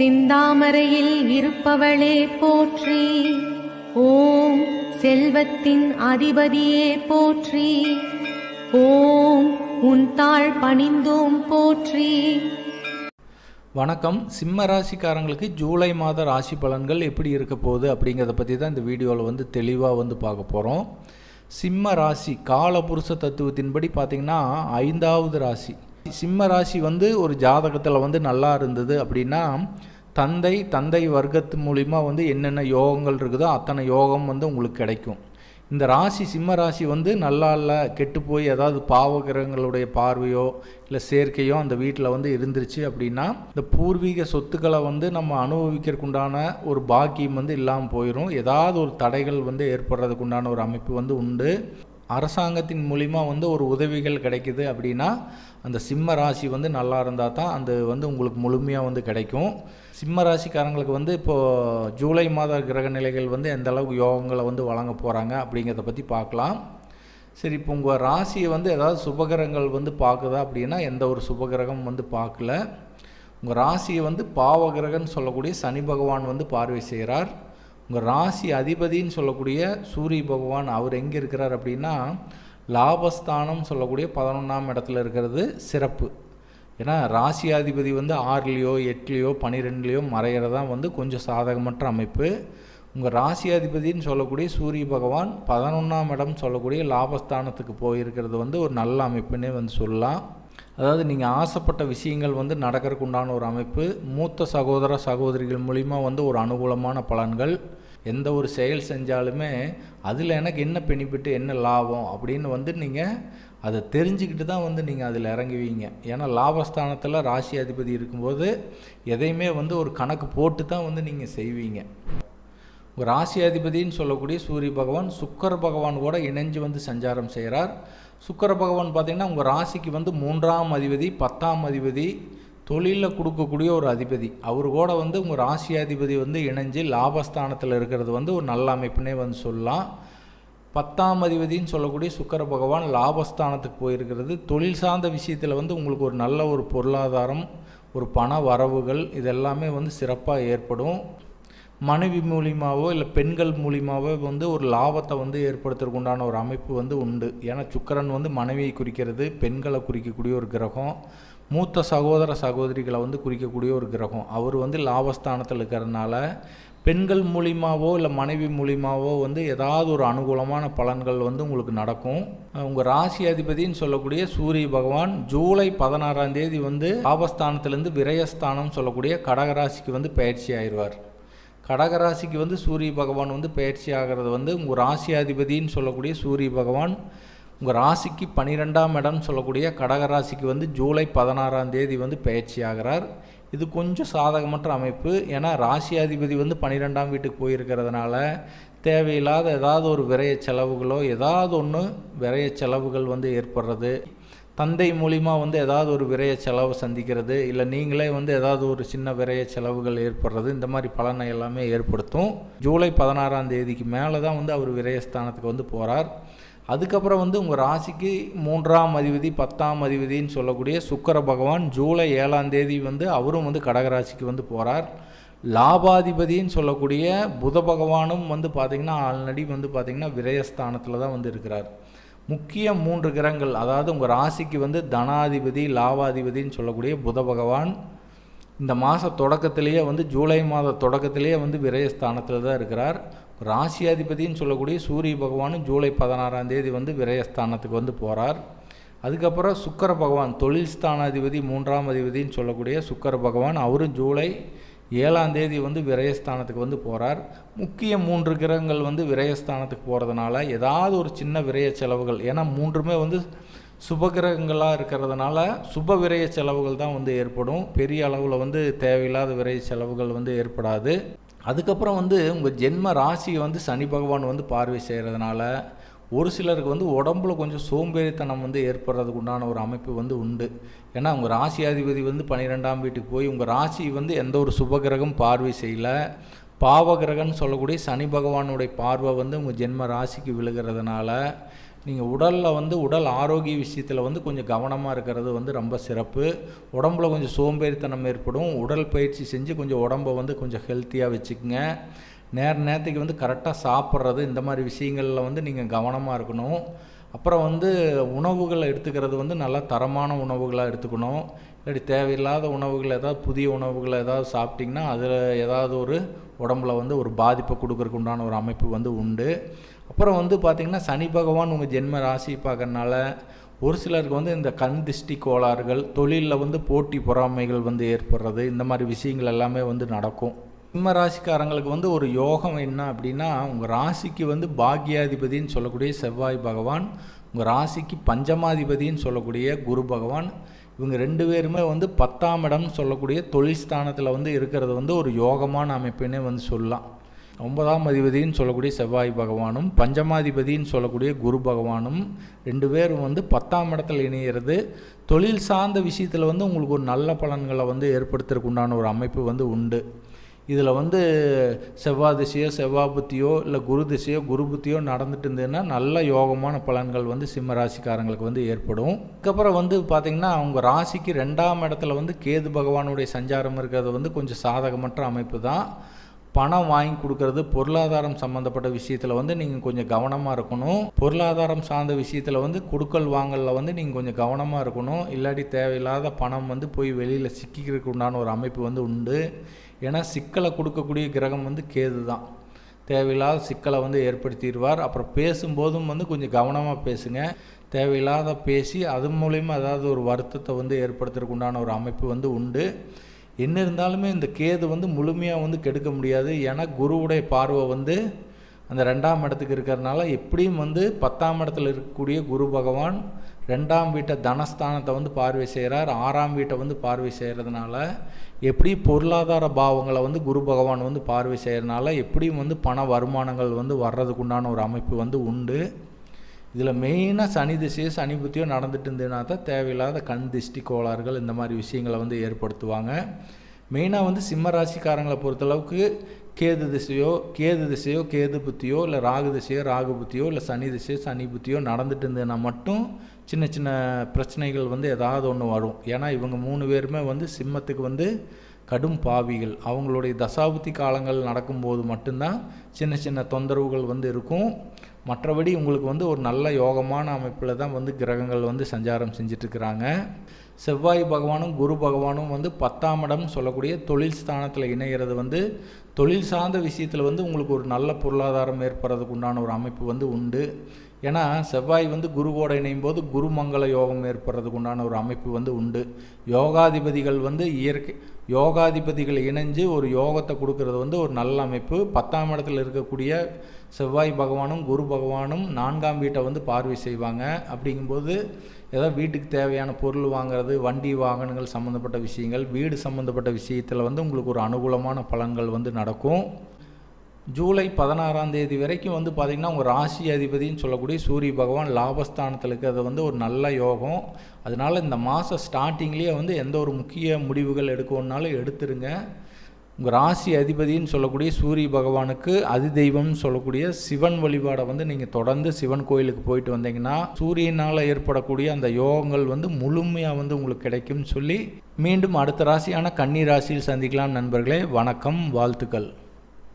சிந்தாமரையில் இருப்பவளே போற்றி. ஓம் செல்வத்தின் அதிபதியே போற்றி. ஓம் உன் தாழ் பணிந்தோம் போற்றி. வணக்கம். சிம்ம ராசிக்காரங்களுக்கு ஜூலை மாத ராசி பலன்கள் எப்படி இருக்க போகுது அப்படிங்கிறத பற்றி தான் இந்த வீடியோவில் வந்து தெளிவாக வந்து பார்க்க போகிறோம் சிம்ம ராசி காலபுருஷ தத்துவத்தின்படி பார்த்திங்கன்னா ஐந்தாவது ராசி. சிம்ம ராசி வந்து ஒரு ஜாதகத்தில் வந்து நல்லா இருந்தது அப்படின்னா தந்தை தந்தை வர்க்கத்து மூலிமா வந்து என்னென்ன யோகங்கள் இருக்குதோ அத்தனை யோகம் வந்து உங்களுக்கு கிடைக்கும். இந்த ராசி சிம்ம ராசி வந்து நல்லா இல்லை கெட்டு போய் ஏதாவது பாவகிரகங்களுடைய பார்வையோ இல்லை சேர்க்கையோ அந்த வீட்டில் வந்து இருந்துருச்சு அப்படின்னா இந்த பூர்வீக சொத்துக்களை வந்து நம்ம அனுபவிக்கிறதுக்குண்டான ஒரு பாக்கியம் வந்து இல்லாமல் போயிடும் ஏதாவது ஒரு தடைகள் வந்து ஏற்படுறதுக்கு உண்டான ஒரு அமைப்பு வந்து உண்டு. அரசாங்கத்தின் மூலிமா வந்து ஒரு உதவிகள் கிடைக்குது அப்படின்னா அந்த சிம்ம ராசி வந்து நல்லா இருந்தால் தான் அந்த வந்து உங்களுக்கு முழுமையாக வந்து கிடைக்கும். சிம்ம ராசிக்காரங்களுக்கு வந்து இப்போது ஜூலை மாத கிரக நிலைகள் வந்து எந்த அளவுக்கு யோகங்களை வந்து வழங்க போகிறாங்க அப்படிங்கிறத பற்றி பார்க்கலாம். சரி இப்போ உங்கள் ராசியை வந்து ஏதாவது சுபகிரகங்கள் வந்து பார்க்குதா அப்படின்னா எந்த ஒரு சுபகிரகம் வந்து பார்க்கல. உங்கள் ராசியை வந்து பாவகிரகன்னு சொல்லக்கூடிய சனி பகவான் வந்து பார்வை செய்கிறார் உங்கள் ராசி அதிபதின்னு சொல்லக்கூடிய சூரிய பகவான் அவர் எங்கே இருக்கிறார் அப்படின்னா லாபஸ்தானம் சொல்லக்கூடிய பதினொன்றாம் இடத்துல இருக்கிறது சிறப்பு. ஏன்னா ராசியாதிபதி வந்து ஆறுலேயோ எட்டுலேயோ பன்னிரெண்டுலேயோ மறைகிறதான் வந்து கொஞ்சம் சாதகமற்ற அமைப்பு. உங்கள் ராசியாதிபதினு சொல்லக்கூடிய சூரிய பகவான் பதினொன்றாம் இடம் சொல்லக்கூடிய லாபஸ்தானத்துக்கு போயிருக்கிறது வந்து ஒரு நல்ல அமைப்புன்னே வந்து சொல்லலாம். அதாவது நீங்கள் ஆசைப்பட்ட விஷயங்கள் வந்து நடக்கிறதுக்கு உண்டான ஒரு அமைப்பு. மூத்த சகோதர சகோதரிகள் மூலிமா வந்து ஒரு அனுகூலமான பலன்கள். எந்த ஒரு செயல் செஞ்சாலுமே அதில் எனக்கு என்ன பெனிஃபிட்டு என்ன லாபம் அப்படின்னு வந்து நீங்கள் அதை தெரிஞ்சுக்கிட்டு தான் வந்து நீங்கள் அதில் இறங்குவீங்க. ஏன்னா லாபஸ்தானத்தில் ராசி அதிபதி இருக்கும்போது எதையுமே வந்து ஒரு கணக்கு போட்டு தான் வந்து நீங்கள் செய்வீங்க. உங்கள் ராசி அதிபதின்னு சொல்லக்கூடிய சூரிய பகவான் சுக்கர பகவான் கூட இணைஞ்சு வந்து சஞ்சாரம் செய்கிறார். சுக்கர பகவான் பார்த்திங்கன்னா உங்கள் ராசிக்கு வந்து மூன்றாம் அதிபதி பத்தாம் அதிபதி தொழிலில் கொடுக்கக்கூடிய ஒரு அதிபதி. அவர் கூட வந்து உங்கள் ராசி அதிபதி வந்து இணைஞ்சு லாபஸ்தானத்தில் இருக்கிறது வந்து ஒரு நல்ல அமைப்புனே வந்து சொல்லலாம். பத்தாம் அதிபதின்னு சொல்லக்கூடிய சுக்கர பகவான் லாபஸ்தானத்துக்கு போயிருக்கிறது. தொழில் சார்ந்த விஷயத்தில் வந்து உங்களுக்கு ஒரு நல்ல ஒரு பொருளாதாரம் ஒரு பண வரவுகள் இதெல்லாமே வந்து சிறப்பாக ஏற்படும். மனைவி மூலியமாகவோ இல்லை பெண்கள் மூலியமாகவோ வந்து ஒரு லாபத்தை வந்து ஏற்படுத்துறதுக்கு உண்டான ஒரு அமைப்பு வந்து உண்டு. ஏன்னா சுக்கரன் வந்து மனைவியை குறிக்கிறது பெண்களை குறிக்கக்கூடிய ஒரு கிரகம் மூத்த சகோதர சகோதரிகளை வந்து குறிக்கக்கூடிய ஒரு கிரகம். அவர் வந்து லாபஸ்தானத்தில் இருக்கிறதுனால பெண்கள் மூலியமாகவோ இல்லை மனைவி மூலியமாகவோ வந்து ஏதாவது ஒரு அனுகூலமான பலன்கள் வந்து உங்களுக்கு நடக்கும். உங்கள் ராசி அதிபதின்னு சொல்லக்கூடிய சூரிய பகவான் ஜூலை பதினாறாம் தேதி வந்து லாபஸ்தானத்திலேருந்து விரயஸ்தானம் சொல்லக்கூடிய கடகராசிக்கு வந்து பயிற்சி ஆயிடுவார். கடகராசிக்கு வந்து சூரிய பகவான் வந்து பயிற்சி ஆகிறது வந்து உங்கள் ராசி அதிபதின்னு சொல்லக்கூடிய சூரிய பகவான் உங்கள் ராசிக்கு பன்னிரெண்டாம் இடம் சொல்லக்கூடிய கடகராசிக்கு வந்து ஜூலை பதினாறாம் தேதி வந்து பயிற்சி ஆகிறார். இது கொஞ்சம் சாதகமற்ற அமைப்பு. ஏன்னா ராசியாதிபதி வந்து பன்னிரெண்டாம் வீட்டுக்கு போயிருக்கிறதுனால தேவையில்லாத ஏதாவது ஒரு விரைய செலவுகளோ ஏதாவது ஒன்று விரைய செலவுகள் வந்து ஏற்படுறது. தந்தை மூலிமா வந்து ஏதாவது ஒரு விரைய செலவு சந்திக்கிறது இல்லை நீங்களே வந்து ஏதாவது ஒரு சின்ன விரைய செலவுகள் ஏற்படுறது இந்த மாதிரி பலனை எல்லாமே ஏற்படுத்தும். ஜூலை பதினாறாம் தேதிக்கு மேலே தான் வந்து அவர் விரயஸ்தானத்துக்கு வந்து போகிறார் அதுக்கப்புறம் வந்து உங்கள் ராசிக்கு மூன்றாம் அதிபதி பத்தாம் அதிபதின்னு சொல்லக்கூடிய சுக்கர பகவான் ஜூலை ஏழாம் தேதி வந்து அவரும் வந்து கடகராசிக்கு வந்து போகிறார் லாபாதிபதின்னு சொல்லக்கூடிய புத பகவானும் வந்து பார்த்திங்கன்னா ஆல்ரெடி வந்து பார்த்திங்கன்னா விரயஸ்தானத்தில் தான் வந்து இருக்கிறார். முக்கிய மூன்று கிரகங்கள் அதாவது உங்கள் ராசிக்கு வந்து தனாதிபதி லாவாதிபதின்னு சொல்லக்கூடிய புத பகவான் இந்த மாத தொடக்கத்திலேயே வந்து ஜூலை மாத தொடக்கத்திலேயே வந்து விரயஸ்தானத்தில் தான் இருக்கிறார். ராசியாதிபதின்னு சொல்லக்கூடிய சூரிய பகவானும் ஜூலை பதினாறாம் தேதி வந்து விரயஸ்தானத்துக்கு வந்து போகிறார் அதுக்கப்புறம் சுக்கர பகவான் தொழில் ஸ்தானாதிபதி மூன்றாம் அதிபதின்னு சொல்லக்கூடிய சுக்கர பகவான் அவரும் ஜூலை ஏழாம் தேதி வந்து விரயஸ்தானத்துக்கு வந்து போகிறார் முக்கிய மூன்று கிரகங்கள் வந்து விரயஸ்தானத்துக்கு போகிறதுனால ஏதாவது ஒரு சின்ன விரய செலவுகள் ஏன்னா மூன்றுமே வந்து சுபகிரகங்களாக இருக்கிறதுனால சுப விரய செலவுகள் தான் வந்து ஏற்படும். பெரிய அளவில் வந்து தேவையில்லாத விரய செலவுகள் வந்து ஏற்படாது. அதுக்கப்புறம் வந்து உங்கள் ஜென்ம ராசியை வந்து சனி பகவான் வந்து பார்வை செய்கிறதுனால ஒரு சிலருக்கு வந்து உடம்புல கொஞ்சம் சோம்பேறித்தனம் வந்து ஏற்படுறதுக்கு உண்டான ஒரு அமைப்பு வந்து உண்டு. ஏன்னா உங்கள் ராசியாதிபதி வந்து பன்னிரெண்டாம் வீட்டுக்கு போய் உங்கள் ராசி வந்து எந்த ஒரு சுபகிரகம் பார்வை செய்யலை. பாவகிரகன்னு சொல்லக்கூடிய சனி பகவானுடைய பார்வை வந்து உங்கள் ஜென்ம ராசிக்கு விழுகிறதுனால நீங்கள் உடலில் வந்து உடல் ஆரோக்கிய விஷயத்தில் வந்து கொஞ்சம் கவனமாக இருக்கிறது வந்து ரொம்ப சிறப்பு. உடம்புல கொஞ்சம் சோம்பேறித்தனம் ஏற்படும். உடல் பயிற்சி செஞ்சு கொஞ்சம் உடம்பை வந்து கொஞ்சம் ஹெல்த்தியாக வச்சுக்கோங்க. நேர நேரத்துக்கு வந்து கரெக்டாக சாப்பிட்றது இந்த மாதிரி விஷயங்களில் வந்து நீங்கள் கவனமாக இருக்கணும். அப்புறம் வந்து உணவுகளை எடுத்துக்கிறது வந்து நல்லா தரமான உணவுகளாக எடுத்துக்கணும். இல்லாட்டி தேவையில்லாத உணவுகள் ஏதாவது புதிய உணவுகளை ஏதாவது சாப்பிட்டிங்கன்னா அதில் ஏதாவது ஒரு உடம்புல வந்து ஒரு பாதிப்பை கொடுக்கறதுக்கு உண்டான ஒரு அமைப்பு வந்து உண்டு. அப்புறம் வந்து பார்த்திங்கன்னா சனி பகவான் உங்கள் ஜென்ம ராசி பார்க்கறனால ஒரு சிலருக்கு வந்து இந்த கண் திஷ்டி கோளாறுகள் தொழிலில் வந்து போட்டி பொறாமைகள் வந்து ஏற்படுறது இந்த மாதிரி விஷயங்கள் எல்லாமே வந்து நடக்கும். சிம்ம ராசிக்காரங்களுக்கு வந்து ஒரு யோகம் என்ன அப்படின்னா உங்கள் ராசிக்கு வந்து பாக்யாதிபதின்னு சொல்லக்கூடிய செவ்வாய் பகவான் உங்கள் ராசிக்கு பஞ்சமாதிபதின்னு சொல்லக்கூடிய குரு பகவான் இவங்க ரெண்டு பேருமே வந்து பத்தாம் இடம்னு சொல்லக்கூடிய தொழில் ஸ்தானத்தில் வந்து இருக்கிறது வந்து ஒரு யோகமான அமைப்புன்னே வந்து சொல்லலாம். ஒன்பதாம் அதிபதின்னு சொல்லக்கூடிய செவ்வாய் பகவானும் பஞ்சமாதிபதின்னு சொல்லக்கூடிய குரு பகவானும் ரெண்டு பேரும் வந்து பத்தாம் இடத்துல இணையிறது தொழில் சார்ந்த விஷயத்தில் வந்து உங்களுக்கு ஒரு நல்ல பலன்களை வந்து ஏற்படுத்துறதுக்கு உண்டான ஒரு அமைப்பு வந்து உண்டு. இதில் வந்து செவ்வாய் திசையோ செவ்வாய் புத்தியோ இல்லை குரு திசையோ குரு புத்தியோ நடந்துட்டு இருந்ததுன்னா நல்ல யோகமான பலன்கள் வந்து சிம்ம ராசிக்காரங்களுக்கு வந்து ஏற்படும். அதுக்கப்புறம் வந்து பார்த்திங்கன்னா அவங்க ராசிக்கு ரெண்டாம் இடத்துல வந்து கேது பகவானுடைய சஞ்சாரம் இருக்கிறது வந்து கொஞ்சம் சாதகமற்ற அமைப்பு தான் பணம் வாங்கி கொடுக்கறது பொருளாதாரம் சம்மந்தப்பட்ட விஷயத்தில் வந்து நீங்கள் கொஞ்சம் கவனமாக இருக்கணும். பொருளாதாரம் சார்ந்த விஷயத்தில் வந்து கொடுக்கல் வாங்கலில் வந்து நீங்கள் கொஞ்சம் கவனமாக இருக்கணும். இல்லாட்டி தேவையில்லாத பணம் வந்து போய் வெளியில் சிக்கிக்கிறதுக்கு உண்டான ஒரு அமைப்பு வந்து உண்டு. ஏன்னா சிக்கலை கொடுக்கக்கூடிய கிரகம் வந்து கேது தான். தேவையில்லாத சிக்கலை வந்து ஏற்படுத்திடுவார். அப்புறம் பேசும்போதும் வந்து கொஞ்சம் கவனமாக பேசுங்க. தேவையில்லாத பேசி அது மூலயமா ஏதாவது ஒரு வருத்தத்தை வந்து ஏற்படுத்துறதுக்கு உண்டான ஒரு அமைப்பு வந்து உண்டு. என்ன இருந்தாலுமே இந்த கேது வந்து முழுமையாக வந்து கெடுக்க முடியாது. ஏன்னா குருவுடைய பார்வை வந்து அந்த ரெண்டாம் இடத்துக்கு இருக்கிறதுனால எப்படியும் வந்து பத்தாம் இடத்துல இருக்கக்கூடிய குரு பகவான் ரெண்டாம் வீட்டை தனஸ்தானத்தை வந்து பார்வை செய்கிறார். ஆறாம் வீட்டை வந்து பார்வை செய்கிறதுனால எப்படி பொருளாதார பாவங்களை வந்து குரு பகவான் வந்து பார்வை செய்கிறதுனால எப்படியும் வந்து பண வருமானங்கள் வந்து வர்றதுக்கு உண்டான ஒரு அமைப்பு வந்து உண்டு. இதில் மெயினாக சனி திசையோ சனி புத்தியோ நடந்துட்டு இருந்ததுனா தான் தேவையில்லாத கண் திஷ்டி கோளாறுகள் இந்த மாதிரி விஷயங்களை வந்து ஏற்படுத்துவாங்க. மெயினாக வந்து சிம்ம ராசிக்காரங்களை பொறுத்தளவுக்கு கேது திசையோ கேது திசையோ கேது புத்தியோ இல்லை ராகு திசையோ ராகு புத்தியோ இல்லை சனி திசையோ சனி புத்தியோ நடந்துட்டு இருந்ததுன்னா மட்டும் சின்ன சின்ன பிரச்சனைகள் வந்து ஏதாவது ஒன்று வரும். ஏன்னா இவங்க மூணு பேருமே வந்து சிம்மத்துக்கு வந்து கடும் பாவிகள். அவங்களுடைய தசாபுத்தி காலங்கள் நடக்கும்போது மட்டும்தான் சின்ன சின்ன தொந்தரவுகள் வந்து இருக்கும். மற்றபடி உங்களுக்கு வந்து ஒரு நல்ல யோகமான அமைப்பில் தான் வந்து கிரகங்கள் வந்து சஞ்சாரம் செஞ்சிட்ருக்கிறாங்க. செவ்வாய் பகவானும் குரு பகவானும் வந்து பத்தாம் இடம் சொல்லக்கூடிய தொழில் ஸ்தானத்தில் இணைகிறது வந்து தொழில் சார்ந்த விஷயத்தில் வந்து உங்களுக்கு ஒரு நல்ல பொருளாதாரம் ஏற்படுறதுக்கு உண்டான ஒரு அமைப்பு வந்து உண்டு. ஏன்னா செவ்வாய் வந்து குருவோட இணையும் போது குருமங்கள யோகம் ஏற்படுறதுக்கு உண்டான ஒரு அமைப்பு வந்து உண்டு. யோகாதிபதிகள் வந்து இயற்கை யோகாதிபதிகள் இணைஞ்சு ஒரு யோகத்தை கொடுக்கறது வந்து ஒரு நல்ல அமைப்பு. பத்தாம் இடத்துல இருக்கக்கூடிய செவ்வாய் பகவானும் குரு பகவானும் நான்காம் வீட்டை வந்து பார்வை செய்வாங்க. அப்படிங்கும்போது ஏதாவது வீட்டுக்கு தேவையான பொருள் வாங்குறது வண்டி வாகனங்கள் சம்மந்தப்பட்ட விஷயங்கள் வீடு சம்மந்தப்பட்ட விஷயத்தில் வந்து உங்களுக்கு ஒரு அனுகூலமான பலன்கள் வந்து நடக்கும். ஜூலை பதினாறாம் தேதி வரைக்கும் வந்து பார்த்திங்கன்னா உங்கள் ராசி அதிபதின்னு சொல்லக்கூடிய சூரிய பகவான் லாபஸ்தானத்தில் இருக்கிறது வந்து ஒரு நல்ல யோகம். அதனால் இந்த மாதம் ஸ்டார்டிங்லேயே வந்து எந்த ஒரு முக்கிய முடிவுகள் எடுக்கணுன்னாலும் எடுத்துருங்க. உங்கள் ராசி அதிபதின்னு சொல்லக்கூடிய சூரிய பகவானுக்கு அதிதெய்வம்னு சொல்லக்கூடிய சிவன் வழிபாடை வந்து நீங்கள் தொடர்ந்து சிவன் கோயிலுக்கு போயிட்டு வந்தீங்கன்னா சூரியனால் ஏற்படக்கூடிய அந்த யோகங்கள் வந்து முழுமையாக வந்து உங்களுக்கு கிடைக்கும்னு சொல்லி மீண்டும் அடுத்த ராசியான கன்னி ராசியில் சந்திக்கலாம் நண்பர்களே. வணக்கம் வாழ்த்துக்கள்.